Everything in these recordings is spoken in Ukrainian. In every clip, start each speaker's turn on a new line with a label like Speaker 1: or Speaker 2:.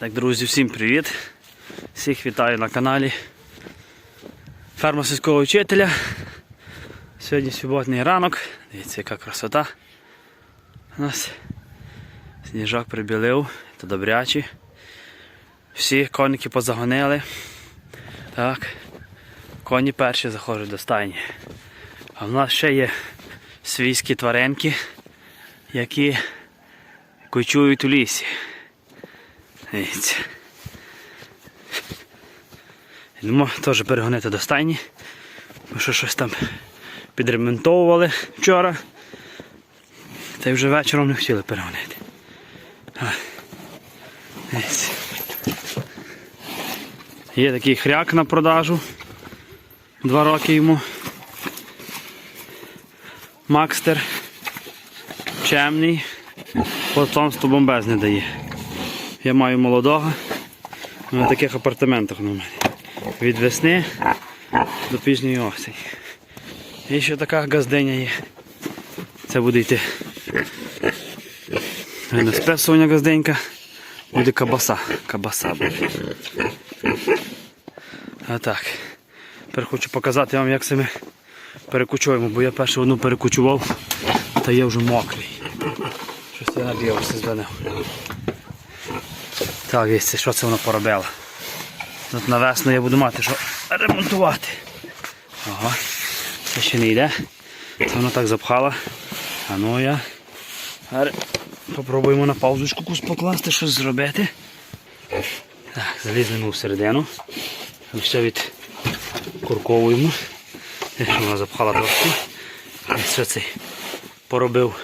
Speaker 1: Так, друзі, всім привіт! Всіх вітаю на каналі Ферма сільського вчителя. Сьогодні суботній ранок. Дивіться, яка красота. У нас сніжок прибілив, то добрячі. Всі коники позагонили. Так. Коні перші заходять до стайні. А в нас ще є свійські тваринки, які кочують у лісі. Дивіться. Йдемо теж перегонити до стайні. Бо що щось там підремонтовували вчора. Та й вже вечором не хотіли перегонити. Є такий хряк на продажу. Два роки йому. Макстер. Чемний. Потомство бомбезне дає. Я маю молодого на таких апартаментах на мене. Від весни до пізньої осені. І ще така газдиня є. Це буде йти. На спесування газденька. Буде кабаса. Кабаса буде. А так. Тепер хочу показати вам, як це ми перекучуємо, бо я першу одну перекучував, та я вже мокрий. Щось я набігався з даним. Так, дивіться, що це воно поробило. Тут на весну я буду мати що ремонтувати. Ага. Це ще не йде. Це воно так запхало. А ну я. Попробуємо на паузочку якусь покласти, щось зробити. Так, заліземо всередину. Все відкурковуємо. Якщо вона запхала трошки. Що цей поробив.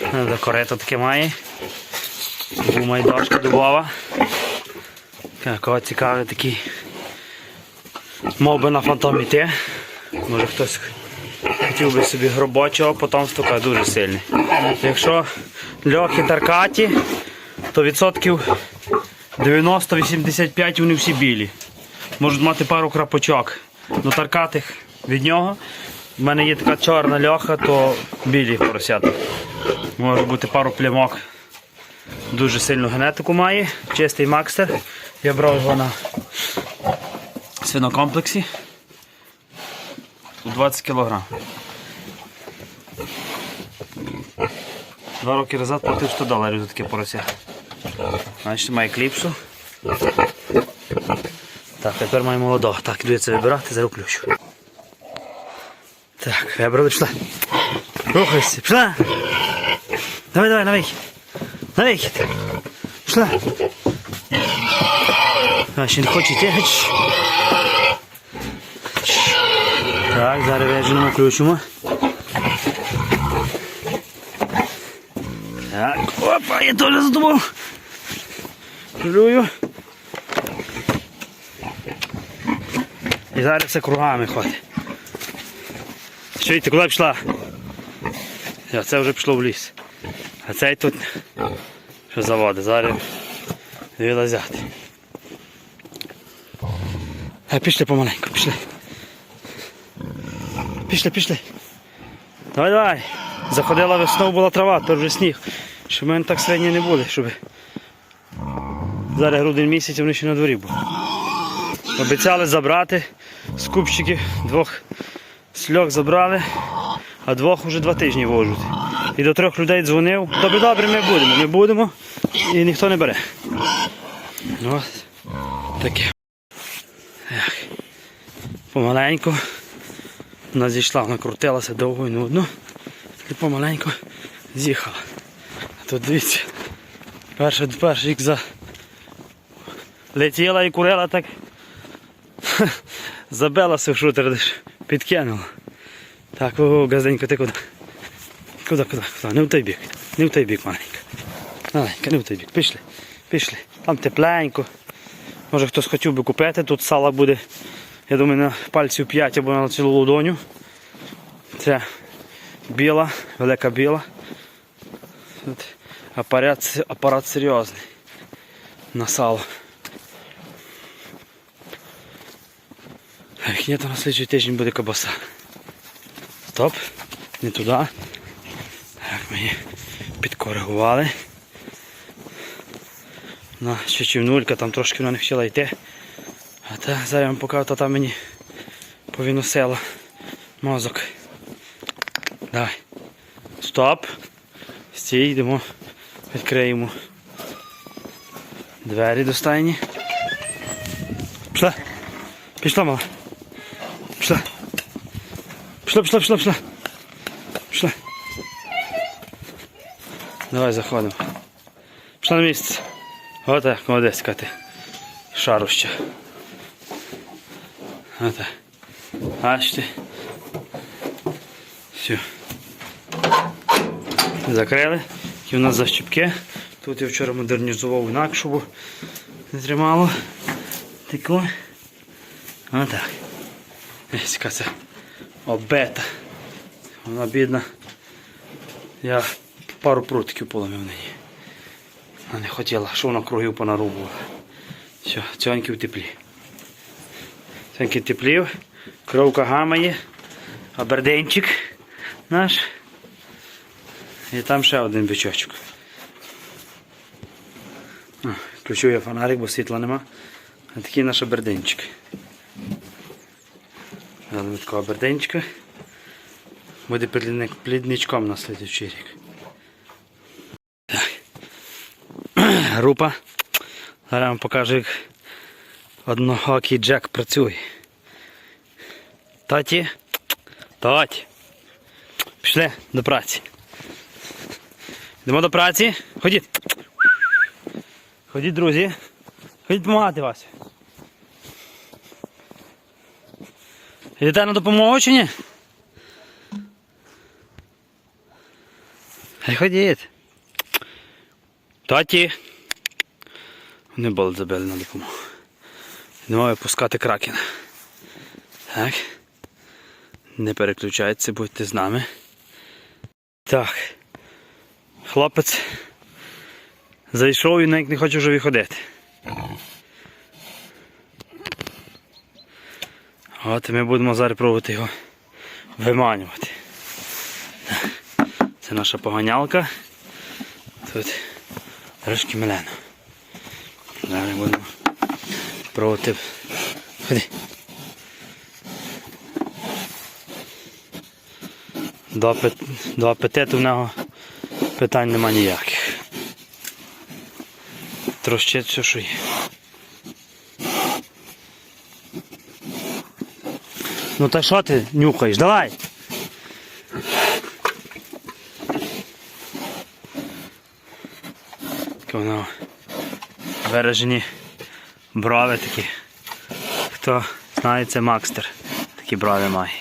Speaker 1: Е, Корето таке має. Гума й дошка дубова. Кого цікавий такий мов би на фантомі те. Може хтось хотів би собі гробочого, потомство каже, дуже сильний. Якщо льохи таркаті, то відсотків 90-85 вони всі білі. Можуть мати пару крапочок. Ну таркатих від нього. У мене є така чорна льоха, то білі поросята. Може бути пару плямок. Дуже сильну генетику має. Чистий макстер. Я брав його на свинокомплексі. Тут 20 кг. Два роки назад платив 100 доларів за таке порося. Значить, має кліпсу. Так, тепер маємо молодого. Так, іду я це вибирати, зараз включу. Так, вибрали, пішла. Рухайся, пішла. Давай, давай, на вихід. Пішла. А, ще не хоче йти. Так, зараз веженемо, включимо. Так, опа, я теж задумав. Плюю. І зараз все кругами ходить. Що йти, куди пішла? Це вже пішло в ліс. А цей тут що заводить, зараз вилазяти. А пішли помаленьку, пішли. Пішли, пішли. Давай, давай. Заходила весною, була трава, то вже сніг. Щоб в мене так свині не були, щоб зараз грудень місяць вони ще на дворі були. Обіцяли забрати з двох сльох забрали, а двох вже два тижні вожуть. І до трьох людей дзвонив. Добре, добре, ми будемо, ми будемо і ніхто не бере. Ну, таке. Помаленьку. Вона зійшла, вона крутилася довго і нудно. І помаленьку з'їхала. А тут дивіться, перший, перший за летіла і курила так. Забилася в шутер, підкинула. Так, о, газденько, ти куди? Куди, куди, куди? Не в той бік. Не в той бік, маленька. Маленька, не в той бік. Пішли, пішли. Там тепленько. Може хтось хотів би купити, тут сала буде, я думаю, на пальців 5 або на цілу ладоню. Це біла, велика біла. Апарат, апарат серйозний. На сало. Як ні, то на слідчий тиждень буде кабаса. Стоп, не туди. Її підкоригували. На ще човнулька, там трошки вона не хотіла йти. А та зараз я вам покажу, та там мені повіносила мозок. Давай. Стоп. Стій, йдемо. Відкриємо двері до стайні. Пішла. Пішла, мала. Пішла, пішла, пішла, пішла. Пішла. Давай заходимо. Пішла на місце. Отак, молодець, Кати. Шаруща. Отак. Бачите. Все. Закрили. Які у нас защіпки. Тут я вчора модернізував інакше, бо не тримало. Тако. Отак. Ось це обета. Вона бідна. Я пару прутиків поламив неї. Вона не хотіла, що вона кругів понарубувала. Все, цьоньки в теплі. Цьоньки теплів, кровка гамає, аберденчик наш. І там ще один бичочок. Включу я фонарик, бо світла нема. А такий наш аберденчик. Дали такого аберденчика. Буде плідничком на слідчий рік. Група. Зараз вам покажу, як одноокий Джек працює. Таті. Таті. Пішли до праці. Йдемо до праці. Ходіть. Ходіть, друзі. Ходіть допомагати вас. Йдете на допомогу чи ні? Ходіть. Таті. Вони болт забили на допомогу. Йдемо випускати кракена. Так. Не переключайтеся, будьте з нами. Так. Хлопець зайшов і навіть не хоче вже виходити. От ми будемо зараз пробувати його виманювати. Це наша поганялка. Тут трошки мелено. Зараз будемо пробувати. Ходи. До, апет... До апетиту в нього питань нема ніяких. Трощить все, що є. Ну та що ти нюхаєш? Давай! Воно виражені брови такі. Хто знає, це Макстер. Такі брови має.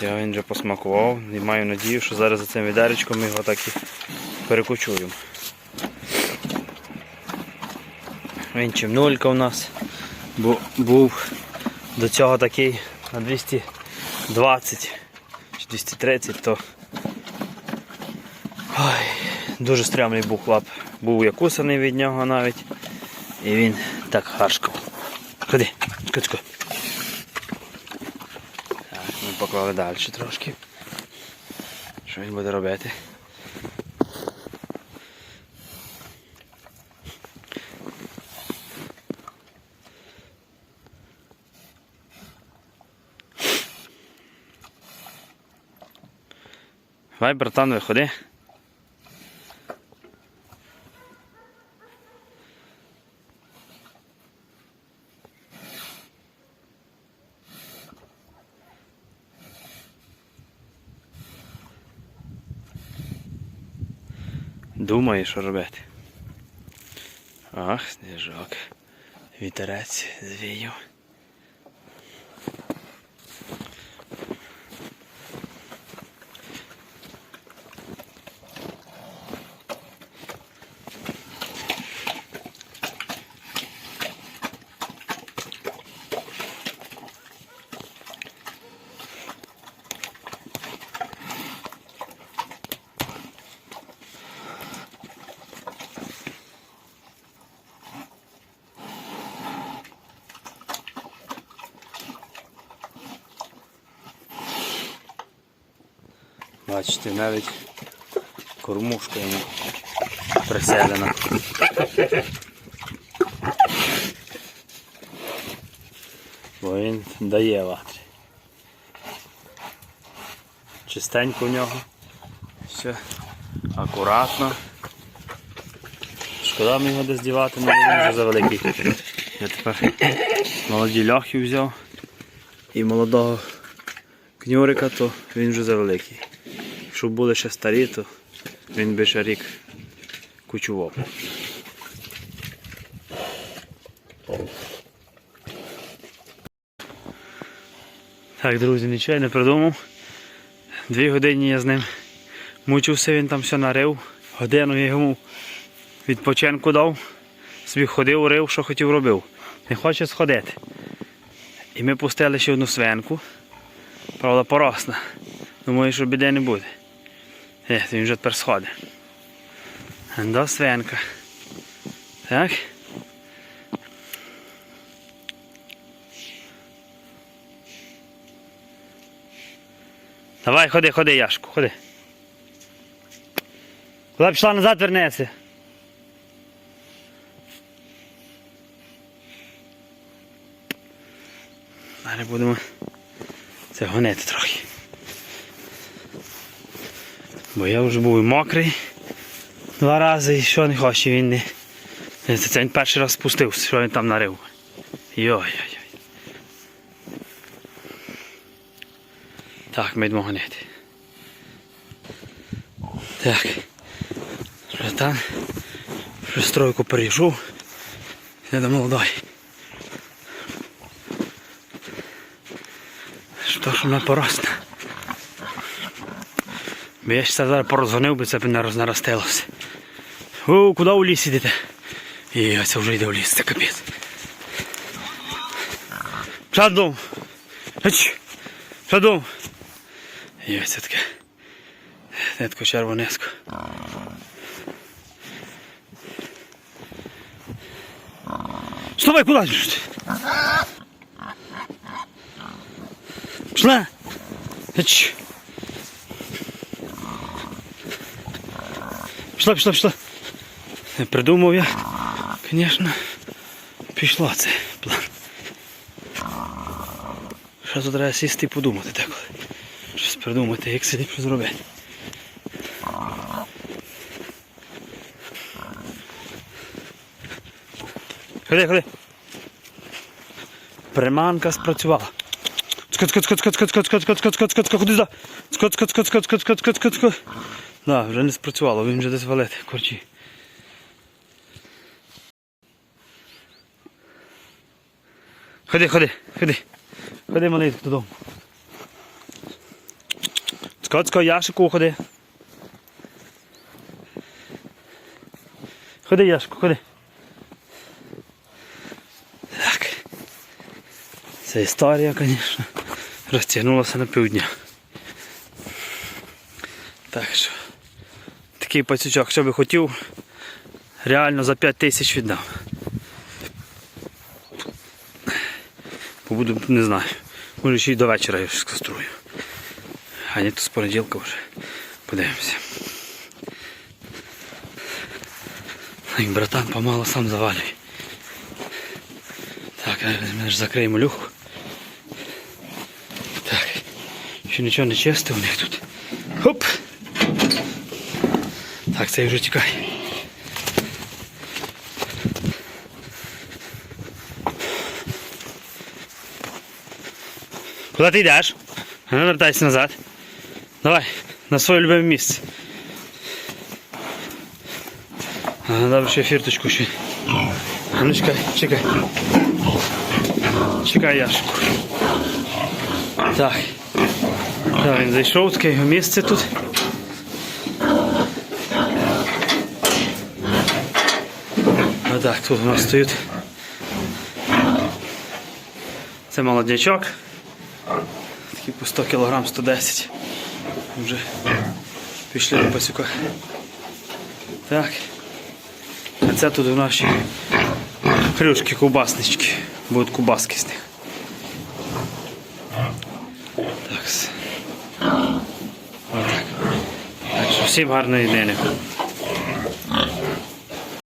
Speaker 1: Я він вже посмакував і маю надію, що зараз за цим відеречком його так і перекочуємо. Він чимнулька у нас бу- був до цього такий на 220 чи 230, то Ой, дуже стрімний був хлоп. Був я кусаний від нього навіть. І він так харшкав. Ходи, чекай. Так, ми поклали далі трошки. Що він буде робити? Давай, братан, виходи. Думає, що робити. Ах, сніжок. Вітерець звіяв. Бачите, навіть кормушка йому приселена. Бо він дає ватрі. Чистенько в нього. Все акуратно. Шкода мені його десь дівати, але він вже завеликий. Я тепер молоді льохи взяв і молодого кнюрика, то він вже завеликий. Якщо були ще старі, то він би ще рік кучував. Так, друзі, нічого не придумав. Дві години я з ним мучився, він там все нарив. Годину я йому відпочинку дав. Собі ходив, рив, що хотів робив. Не хоче сходити. І ми пустили ще одну свинку. Правда, поросна. Думаю, що біди не буде. Е, він вже тепер сходить. До свинка. Так. Давай, ходи, ходи, Яшку, ходи. Куди пішла назад, вернеться. Далі будемо це гонити трохи. Бо я вже був мокрий два рази і що не хоче він не. Це, він перший раз спустився, що він там нарив. Йой-йой-йой. Так, ми йдемо гонити. Так. Вже там. Вже стройку перейшов. Я до молодой. Що ж вона поросна. Бо я ще зараз порозгонив, би це б не рознаростилося. О, куди у ліс ідете? І це вже йде в ліс, це капець. Пішла Пішла додому. І ось це таке. Нитко червонеско. Вставай, куди? Пішла. Еч. Пішла, пішла, пішла. Не придумав я, звісно, пішла це план. Що тут треба сісти і подумати деколи. Щось придумати, як це ліпше зробити. Ходи, ходи. Приманка спрацювала. Скот, скот, скот, скот, скот, скот, скот, скот, скот, скот, скот, скот, куди сюди? Скот, скот, скот, скот, скот, скот, скот, скот, скот. Да, вже не спрацювало, він вже десь валити, корчі. Ходи, ходи, ходи. Ходи, малий, додому. Скот, скот, Яшику, ходи. Ходи, Яшику, ходи. Так. Ця історія, звісно, розтягнулася на півдня. Так що, такий пацючок, що би хотів, реально за 5 тисяч віддав. Побуду, не знаю. Може ще й до вечора я щось скаструю. А ні, то з понеділка вже подивимося. Як братан помало сам завалює. Так, ми ж закриємо люху. Так. Ще нічого не чисто у них тут. Хоп! Так, це вже тікає. Куди ти йдеш? А ну вертайся назад. Давай, на своє любиме місце. А, добре, ще фірточку ще. А ну чекай, чекай. Чекай, Яшку. Так. Так, він зайшов, таке його місце тут. Отак, тут у нас стоїть. Це молоднячок. Такий по 100 кг 110. Вже пішли до пасюка. Так. А це тут у нас ще хрюшки, ковбаснички. Будуть кубаски з них. Так. Отак. Всім гарної дні.